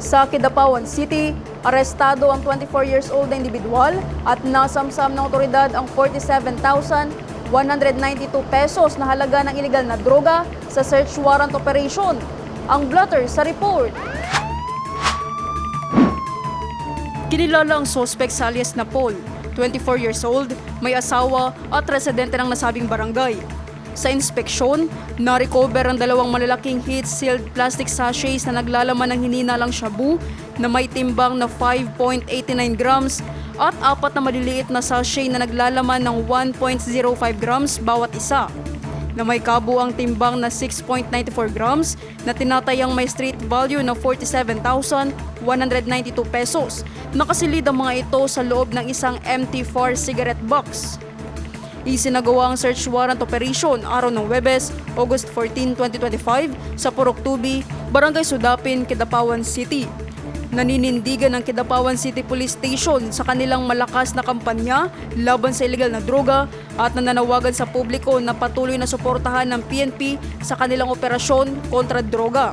Sa Kidapawan City, arestado ang 24 years old na individual at nasamsam ng otoridad ang 47,192 pesos na halaga ng iligal na droga sa search warrant operation. Ang blotter sa report. Kinilala ang suspect sa alias na Paul, 24 years old, may asawa at residente ng nasabing barangay. Sa inspeksyon, na-recover ang dalawang malalaking heat-sealed plastic sachets na naglalaman ng hininalang shabu na may timbang na 5.89 grams at apat na maliliit na sachet na naglalaman ng 1.05 grams bawat isa na may kabuang timbang na 6.94 grams na tinatayang may street value na 47,192 pesos. Nakasilid ang mga ito sa loob ng isang MT4 cigarette box. Isinagawa ang search warrant operation araw ng Webes, August 14, 2025 sa Purok Tubi, Barangay Sudapin, Kidapawan City. Naninindigan ng Kidapawan City Police Station sa kanilang malakas na kampanya laban sa illegal na droga at nananawagan sa publiko na patuloy na suportahan ng PNP sa kanilang operasyon kontra droga.